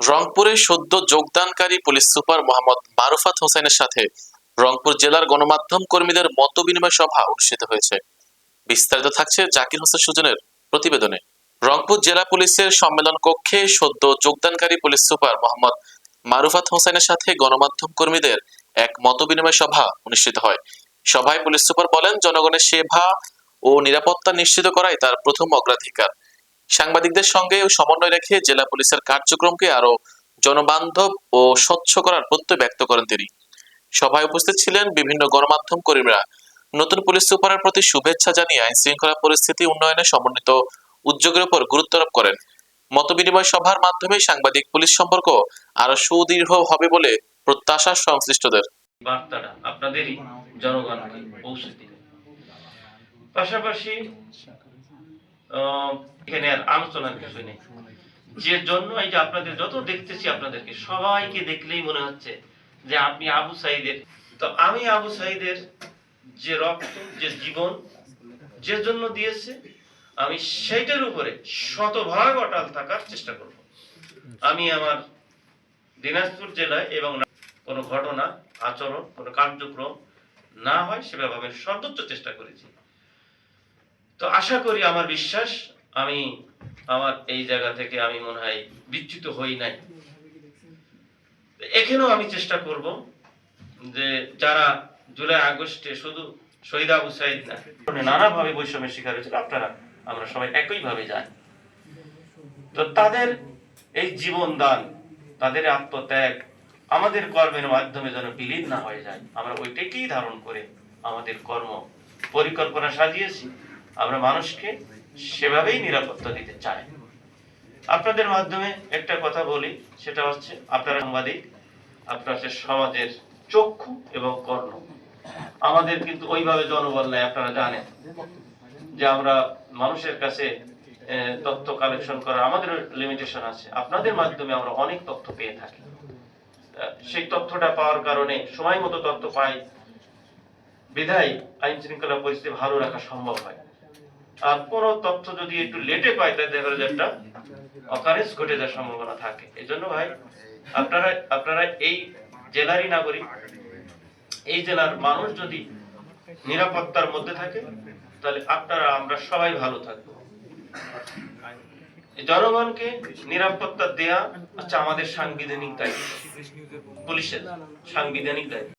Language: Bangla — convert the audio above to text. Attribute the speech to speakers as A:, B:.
A: রংপুরে সদ্য যোগদানকারী পুলিশ সুপার মোহাম্মদ মারুফাত হোসেনের সাথে রংপুর জেলার গণমাধ্যম কর্মীদের মত বিনিময় সভা অনুষ্ঠিত হয়েছে। বিস্তারিত থাকছে জাকির হোসেন সুজনের প্রতিবেদনে। রংপুর জেলা পুলিশের সম্মেলন কক্ষে সদ্য যোগদানকারী পুলিশ সুপার মোহাম্মদ মারুফাত হোসেনের সাথে গণমাধ্যম কর্মীদের এক মত বিনিময় সভা অনুষ্ঠিত হয়। সভায় পুলিশ সুপার বলেন, জনগণের সেবা ও নিরাপত্তা নিশ্চিত করাই তার প্রথম অগ্রাধিকার। সাংবাদিকদের সঙ্গে সমন্বয় রেখে জেলা পুলিশের কার্যক্রমকে আরও জনবান্ধব ও স্বচ্ছ করার প্রত্যয় ব্যক্ত করেন তিনি। সভায় উপস্থিত ছিলেন বিভিন্ন গণমাধ্যম কর্মীরা। নতুন পুলিশ সুপারের প্রতি শুভেচ্ছা জানিয়ে আইন শৃঙ্খলা পরিস্থিতি উন্নয়নে সমন্বিত উদ্যোগের উপর গুরুত্ব আরোপ করেন। মতবিনিময় সভার মাধ্যমে সাংবাদিক পুলিশ সম্পর্ক আরও সুদৃঢ় হবে বলে প্রত্যাশা সংশ্লিষ্টদের।
B: বার্তাটা আপনাদেরই জনগণকে পৌঁছে দিবে পাশাপাশি এখানে আর আলোচনার কিছু নেই। যে জন্য এই যে আপনাদের যত দেখতেছি আপনাদেরকে, সবাইকে দেখলেই মনে হচ্ছে যে আপনি আবু সাইদের তো আমি আবু সাইদের যে রক্ত, যে জীবন, যে জন্য দিয়েছে, আমি সেইটার উপরে শতভাগ অটাল থাকার চেষ্টা করব। আমি আমার দিনাজপুর জেলায় এবং কোনো ঘটনা, আচরণ, কোনো কার্যক্রম না হয় সেভাবে আমি সর্বোচ্চ চেষ্টা করেছি। তো আশা করি আমার বিশ্বাস, আমি আমার এই জায়গা থেকে আমি মনে হয় বিচ্যুত হই নাই। এখানেও আমি চেষ্টা করব যে যারা জুলাই, আগস্টে শুধু শহীদ আবু সাইদ না, নানাভাবে বৈষম্যের শিকার হয়েছিল, আপনারা, আমরা সবাই একইভাবে জানি। তো তাদের এই জীবন দান, তাদের আত্মত্যাগ আমাদের কর্মের মাধ্যমে যেন বিলীন না হয়ে যায়, আমরা ওইটাকেই ধারণ করে আমাদের কর্ম পরিকল্পনা সাজিয়েছি। আমরা মানুষকে সেভাবেই নিরাপত্তা দিতে চাই। আপনাদের মাধ্যমে একটা কথা বলি, সেটা হচ্ছে আপনারা সাংবাদিক, আপনারা হচ্ছে সমাজের চক্ষু এবং কর্ণ। আমাদের কিন্তু ওইভাবে জনবল নেই, আপনারা জানেন। যে আমরা মানুষের কাছে তথ্য কালেকশন করার আমাদের লিমিটেশন আছে। আপনাদের মাধ্যমে আমরা অনেক তথ্য পেয়ে থাকি। সেই তথ্যটা পাওয়ার কারণে সময় মতো তথ্য পাই। বিধায় আইন শৃঙ্খলা পরিস্থিতি ভালো রাখা সম্ভব হয়। কোনো তথ্য যদি একটু লেটে পাই তাহলে দেখা যায় একটা অকারেন্স ঘটে যাওয়ার সম্ভাবনা থাকে। এই জন্য ভাই, আপনারা আপনারা এই জেলারই নাগরিক, এই জেলার মানুষ যদি নিরাপত্তার মধ্যে থাকে, তাহলে আপনারা, আমরা সবাই ভালো থাকব। জনগণকে নিরাপত্তা দেয়া হচ্ছে আমাদের সাংবিধানিক দায়িত্ব। পুলিশের সাংবিধানিক দায়িত্ব।